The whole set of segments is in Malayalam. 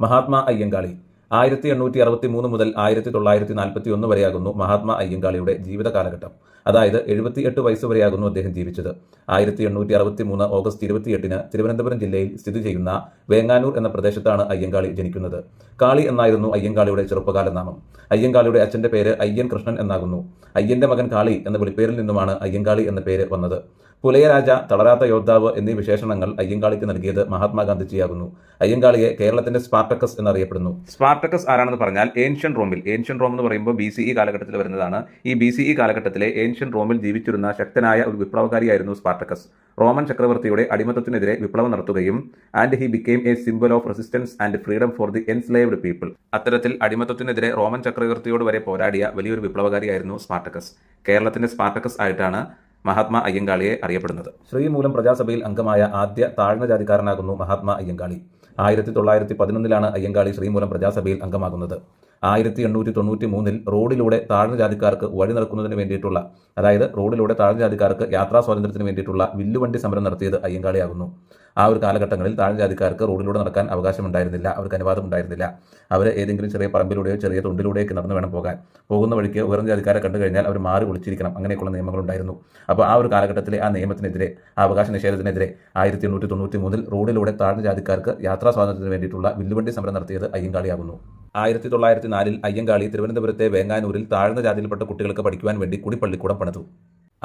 മഹാത്മാ അയ്യങ്കാളി. ആയിരത്തി എണ്ണൂറ്റി അറുപത്തി മൂന്ന് മുതൽ ആയിരത്തി തൊള്ളായിരത്തി നാൽപ്പത്തി ഒന്ന് വരെയാകുന്നു മഹാത്മാ അയ്യങ്കാളിയുടെ ജീവിത കാലഘട്ടം അതായത് എഴുപത്തി എട്ട് വയസ്സ് വരെയാകുന്നു അദ്ദേഹം ജീവിച്ചത്. ആയിരത്തി എണ്ണൂറ്റി അറുപത്തി മൂന്ന് ഓഗസ്റ്റ് ഇരുപത്തിയെട്ടിന് തിരുവനന്തപുരം ജില്ലയിൽ സ്ഥിതി ചെയ്യുന്ന വേങ്ങാനൂർ എന്ന പ്രദേശത്താണ് അയ്യങ്കാളി ജനിക്കുന്നത്. കാളി എന്നായിരുന്നു അയ്യങ്കാളിയുടെ ചെറുപ്പകാല നാമം. അയ്യങ്കാളിയുടെ അച്ഛന്റെ പേര് അയ്യൻ കൃഷ്ണൻ എന്നാകുന്നു. അയ്യന്റെ മകൻ കാളി എന്ന വിളിപ്പേരിൽ നിന്നുമാണ് അയ്യങ്കാളി എന്ന പേര് വന്നത്. പുലയരാജ തളരാത്ത യോദ്ധാവ് എന്നീ വിശേഷണങ്ങൾ അയ്യങ്കാളിക്ക് നൽകിയത് മഹാത്മാഗാന്ധിജിയാകുന്നു. അയ്യങ്കാളിയെ കേരളത്തിന്റെ സ്പാർട്ടക്കസ് എന്നറിയപ്പെടുന്നു. സ്പാർട്ടക്കസ് ആരാണെന്ന് പറഞ്ഞാൽ ഏൻഷ്യൻ റോമിൽ ഏൻഷ്യൻ റോം എന്ന് പറയുമ്പോൾ ബി സി ഇ കാലഘട്ടത്തിൽ വരുന്നതാണ്. ഈ ബി സി ഇ കാലഘട്ടത്തിലെ ഏൻഷ്യൻ റോമിൽ ജീവിച്ചിരുന്ന ശക്തനായ ഒരു വിപ്ലവകാരിയായിരുന്നു സ്പാർട്ടക്കസ്. റോമൻ ചക്രവർത്തിയുടെ അടിമത്തത്തിനെതിരെ വിപ്ലവം നടത്തുകയും and he became a symbol of resistance and freedom for the enslaved people. അത്തരത്തിൽ അടിമത്തത്തിനെതിരെ റോമൻ ചക്രവർത്തിയോട് വരെ പോരാടിയ വലിയൊരു വിപ്ലവകാരിയായിരുന്നു സ്പാർട്ടക്കസ്. കേരളത്തിന്റെ സ്പാർട്ടക്കസ് ആയിട്ടാണ് മഹാത്മാ അയ്യങ്കാളിയെ അറിയപ്പെടുന്നത്. ശ്രീമൂലം പ്രജാസഭയിൽ അംഗമായ ആദ്യ താഴ്ന്ന ജാതിക്കാരനാകുന്നു മഹാത്മാ അയ്യങ്കാളി. ആയിരത്തി തൊള്ളായിരത്തി പതിനൊന്നിലാണ് അയ്യങ്കാളി ശ്രീമൂലം പ്രജാസഭയിൽ അംഗമാകുന്നത്. ആയിരത്തി എണ്ണൂറ്റി തൊണ്ണൂറ്റി മൂന്നിൽ റോഡിലൂടെ താഴ്ന്ന ജാതിക്കാർക്ക് വഴി നടക്കുന്നതിന് വേണ്ടിയിട്ടുള്ള അതായത് റോഡിലൂടെ താഴ്ന്ന ജാതിക്കാർക്ക് യാത്രാ സ്വാതന്ത്ര്യത്തിന് വേണ്ടിയിട്ടുള്ള വില്ലുവണ്ടി സമരം നടത്തിയത് അയ്യങ്കാളിയാകുന്നു. ആ ഒരു കാലഘട്ടങ്ങളിൽ താഴ്ന്ന ജാതിക്കാർക്ക് റോഡിലൂടെ നടക്കാൻ അവകാശമുണ്ടായിരുന്നില്ല. അവർക്ക് അനുവാദം ഉണ്ടായിരുന്നില്ല. അവർ ഏതെങ്കിലും ചെറിയ പറമ്പിലൂടെയോ ചെറിയ തൊണ്ടിലൂടെയൊക്കെ നടന്നു വേണം പോകാൻ. പോകുന്ന വഴിക്ക് ഉയർന്ന ജാതിക്കാരെ കണ്ടു കഴിഞ്ഞാൽ അവർ മാറി ഒളിച്ചിരിക്കണം. അങ്ങനെയൊക്കെയുള്ള നിയമങ്ങളുണ്ടായിരുന്നു അപ്പോൾ ആ ഒരു കാലഘട്ടത്തിലെ ആ നിയമത്തിനെതിരെ ആ അവകാശ നിഷേധത്തിനെതിരെ ആയിരത്തി എണ്ണൂറ്റി തൊണ്ണൂറ്റി മൂന്നിൽ റോഡിലൂടെ താഴ്ന്ന ജാതിക്കാർക്ക് യാത്രാ സ്വാതന്ത്ര്യത്തിന് വേണ്ടിയിട്ടുള്ള വില്ലുവണ്ടി സമരം നടത്തിയത് അയ്യങ്കാളിയാകുന്നു. ആയിരത്തി തൊള്ളായിരത്തി നാലിൽ അയ്യങ്കാളി തിരുവനന്തപുരത്തെ വേങ്ങാനൂരിൽ താഴ്ന്ന ജാതിയിൽപ്പെട്ട കുട്ടികൾക്ക് പഠിക്കുവാൻ വേണ്ടി കുടിപ്പള്ളിക്കൂടം പണിതു.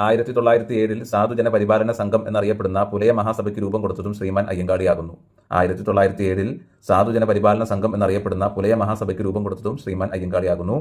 ആയിരത്തി തൊള്ളായിരത്തി ഏഴിൽ സാധുജന പരിപാലന സംഘം എന്നറിയപ്പെടുന്ന പുലയ മഹാസഭയ്ക്ക് രൂപം കൊടുത്തതും ശ്രീമാൻ അയ്യങ്കാളിയാകുന്നു. ആയിരത്തി തൊള്ളായിരത്തി ഏഴിൽ സാധുജന പരിപാലന സംഘം എന്നറിയപ്പെടുന്ന പുലയ മഹാസഭയ്ക്ക് രൂപം കൊടുത്തതും ശ്രീമാൻ അയ്യങ്കാളിയാകുന്നു.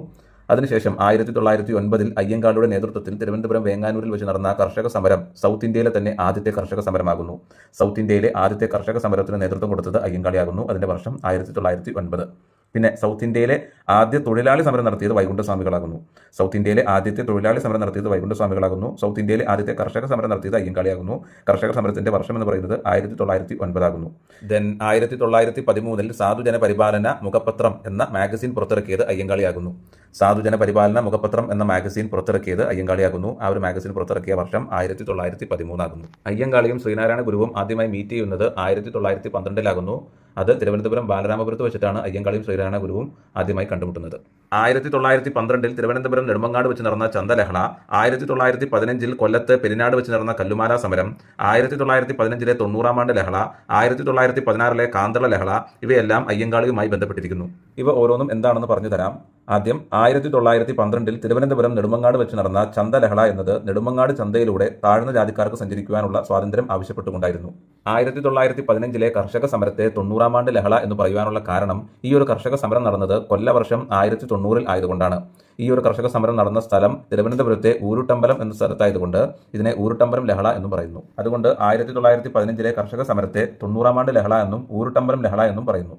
അതിനുശേഷം ആയിരത്തി തൊള്ളായിരത്തി ഒൻപതിൽ അയ്യങ്കാളിയുടെ നേതൃത്വത്തിൽ തിരുവനന്തപുരം വേങ്ങാനൂരിൽ വെച്ച് നടന്ന കർഷക സമരം സൗത്ത് ഇന്ത്യയിലെ തന്നെ ആദ്യത്തെ കർഷക സമരമാകുന്നു. സൗത്ത് ഇന്ത്യയിലെ ആദ്യത്തെ കർഷക സമരത്തിന് നേതൃത്വം കൊടുത്തത് അയ്യങ്കാളിയാകുന്നു. അതിന്റെ വർഷം ആയിരത്തി തൊള്ളായിരത്തി ഒൻപത് പിന്നെ സൗത്ത് ഇന്ത്യയിലെ ആദ്യ തൊഴിലാളി സമരം നടത്തിയത് വൈകുണ്ഠസ്വാമികളാകുന്നു സൗത്ത് ഇന്ത്യയിലെ ആദ്യത്തെ തൊഴിലാളി സമരം നടത്തിയത് വൈകുണ്ഠസ്വാമികളാകുന്നു സൗത്ത് ഇന്ത്യയിലെ ആദ്യത്തെ കർഷക സമരം നടത്തിയത് അയ്യങ്കാളിയാകുന്നു. കർഷക സമരത്തിന്റെ വർഷം എന്ന് പറയുന്നത് ആയിരത്തി തൊള്ളായിരത്തി ഒൻപതാകുന്നു ദെൻ ആയിരത്തി തൊള്ളായിരത്തി പതിമൂന്നിൽ സാധുജന പരിപാലന മുഖപത്രം എന്ന മാഗസിൻ പുറത്തിറക്കിയത് അയ്യങ്കാളിയാകുന്നു. സാധുജന പരിപാലന മുഖപത്രം എന്ന മാഗസിൻ പുറത്തിറക്കിയത് അയ്യങ്കാളിയാകുന്നു. ആ ഒരു മാഗസിൻ പുറത്തിറക്കിയ വർഷം ആയിരത്തി തൊള്ളായിരത്തി പതിമൂന്നാകുന്നു അയ്യങ്കാളിയും ശ്രീനാരായണ ഗുരുവും ആദ്യമായി മീറ്റ് ചെയ്യുന്നത് ആയിരത്തി തൊള്ളായിരത്തി പന്ത്രണ്ടിലാകുന്നു അത് തിരുവനന്തപുരം ബാലരാമപുരത്ത് വെച്ചിട്ടാണ് അയ്യങ്കാളിയും ശ്രീനാരായണ ഗുരുവും ആദ്യമായി കണ്ടുമുട്ടുന്നത്. ആയിരത്തി തൊള്ളായിരത്തി പന്ത്രണ്ടിൽ തിരുവനന്തപുരം നെടുമങ്ങാട് വെച്ച് നടന്ന ചന്തലഹള ആയിരത്തി തൊള്ളായിരത്തി പതിനഞ്ചിൽ കൊല്ലത്ത് പെരിനാട് വെച്ച് നടന്ന കല്ലുമാല സമരം ആയിരത്തി തൊള്ളായിരത്തി പതിനഞ്ചിലെ തൊണ്ണൂറാം ആണ്ട് ലഹള ആയിരത്തി തൊള്ളായിരത്തി പതിനാറിലെ കാന്തള ലഹള ഇവയെല്ലാം അയ്യങ്കാളിയുമായി ബന്ധപ്പെട്ടിരിക്കുന്നു. ഇവ ഓരോന്നും എന്താണെന്ന് പറഞ്ഞു തരാം. ആദ്യം ആയിരത്തി തൊള്ളായിരത്തി പന്ത്രണ്ടിൽ തിരുവനന്തപുരം നെടുമങ്ങാട് വെച്ച് നടന്ന ചന്തലഹള എന്നത് നെടുമങ്ങാട് ചന്തയിലൂടെ താഴ്ന്ന ജാതിക്കാർക്ക് സഞ്ചരിക്കുവാനുള്ള സ്വാതന്ത്ര്യം ആവശ്യപ്പെട്ടുകൊണ്ടായിരുന്നു. ആയിരത്തി തൊള്ളായിരത്തി പതിനഞ്ചിലെ കർഷക സമരത്തെ തൊണ്ണൂറാം ആണ്ട് ലഹള എന്ന് പറയുവാനുള്ള കാരണം ഈ ഒരു കർഷക സമരം നടന്നത് കൊല്ലവർഷം ആയിരത്തി തൊണ്ണൂറിൽ ആയതുകൊണ്ടാണ്. ഈ ഒരു കർഷക സമരം നടന്ന സ്ഥലം തിരുവനന്തപുരത്തെ ഊരുട്ടമ്പലം എന്ന സ്ഥലത്തായതുകൊണ്ട് ഇതിനെ ഊരുട്ടമ്പലം ലഹള എന്ന് പറയുന്നു. അതുകൊണ്ട് ആയിരത്തി തൊള്ളായിരത്തി പതിനഞ്ചിലെ കർഷക സമരത്തെ തൊണ്ണൂറാം ആണ്ട് ലഹള എന്നും ഊരുട്ടമ്പലം ലഹള എന്നും പറയുന്നു.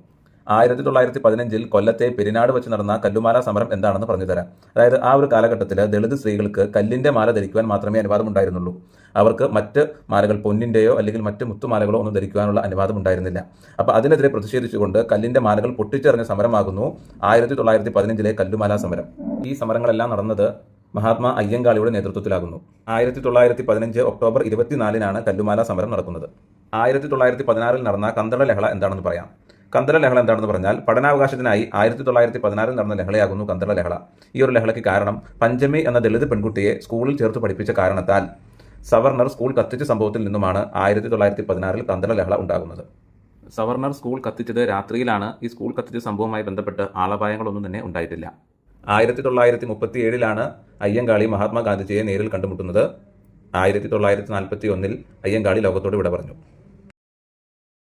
ആയിരത്തി തൊള്ളായിരത്തി പതിനഞ്ചിൽ കൊല്ലത്തെ പെരിനാട് വെച്ച് നടന്ന കല്ലുമാല സമരം എന്താണെന്ന് പറഞ്ഞുതരാം. അതായത് ആ ഒരു കാലഘട്ടത്തിൽ ദളിത് സ്ത്രീകൾക്ക് കല്ലിന്റെ മാല ധരിക്കുവാൻ മാത്രമേ അനുവാദം ഉണ്ടായിരുന്നുള്ളൂ അവർക്ക് മറ്റ് മാലകൾ പൊന്നിന്റെയോ അല്ലെങ്കിൽ മറ്റ് മുത്തുമാലകളോ ഒന്നും ധരിക്കുവാനുള്ള അനുവാദം ഉണ്ടായിരുന്നില്ല അപ്പോൾ അതിനെതിരെ പ്രതിഷേധിച്ചുകൊണ്ട് കല്ലിന്റെ മാലകൾ പൊട്ടിച്ചെറിഞ്ഞ സമരമാകുന്നു ആയിരത്തി തൊള്ളായിരത്തി പതിനഞ്ചിലെ കല്ലുമാല സമരം. ഈ സമരങ്ങളെല്ലാം നടന്നത് മഹാത്മാ അയ്യങ്കാളിയുടെ നേതൃത്വത്തിലാകുന്നു. ആയിരത്തി തൊള്ളായിരത്തി പതിനഞ്ച് ഒക്ടോബർ ഇരുപത്തിനാലിനാണ് കല്ലുമാല സമരം നടക്കുന്നത്. ആയിരത്തി തൊള്ളായിരത്തി പതിനാറിൽ നടന്ന കന്തള ലഹള എന്താണെന്ന് പറയാം. കന്തള ലഹള എന്താണെന്ന് പറഞ്ഞാൽ പഠനാവകാശത്തിനായി ആയിരത്തി തൊള്ളായിരത്തി പതിനാറിൽ നടന്ന ലഹളയാകുന്നു കന്തല ലഹള ഈ ഒരു ലഹളയ്ക്ക് കാരണം പഞ്ചമി എന്ന ദളിത് പെൺകുട്ടിയെ സ്കൂളിൽ ചേർത്ത് പഠിപ്പിച്ച കാരണത്താൽ സവർണർ സ്കൂൾ കത്തിച്ച സംഭവത്തിൽ നിന്നുമാണ് ആയിരത്തി തൊള്ളായിരത്തി പതിനാറിൽ കന്തല ലഹള ഉണ്ടാകുന്നത്. സവർണർ സ്കൂൾ കത്തിച്ചത് രാത്രിയിലാണ്. ഈ സ്കൂൾ കത്തിച്ച സംഭവവുമായി ബന്ധപ്പെട്ട് ആളപായങ്ങളൊന്നും തന്നെ ഉണ്ടായിട്ടില്ല. ആയിരത്തി തൊള്ളായിരത്തി മുപ്പത്തി ഏഴിലാണ് അയ്യങ്കാളി മഹാത്മാഗാന്ധിജിയെ നേരിൽ കണ്ടുമുട്ടുന്നത്. ആയിരത്തി തൊള്ളായിരത്തി നാൽപ്പത്തി ഒന്നിൽ അയ്യങ്കാളി ലോകത്തോട് വിട പറഞ്ഞു.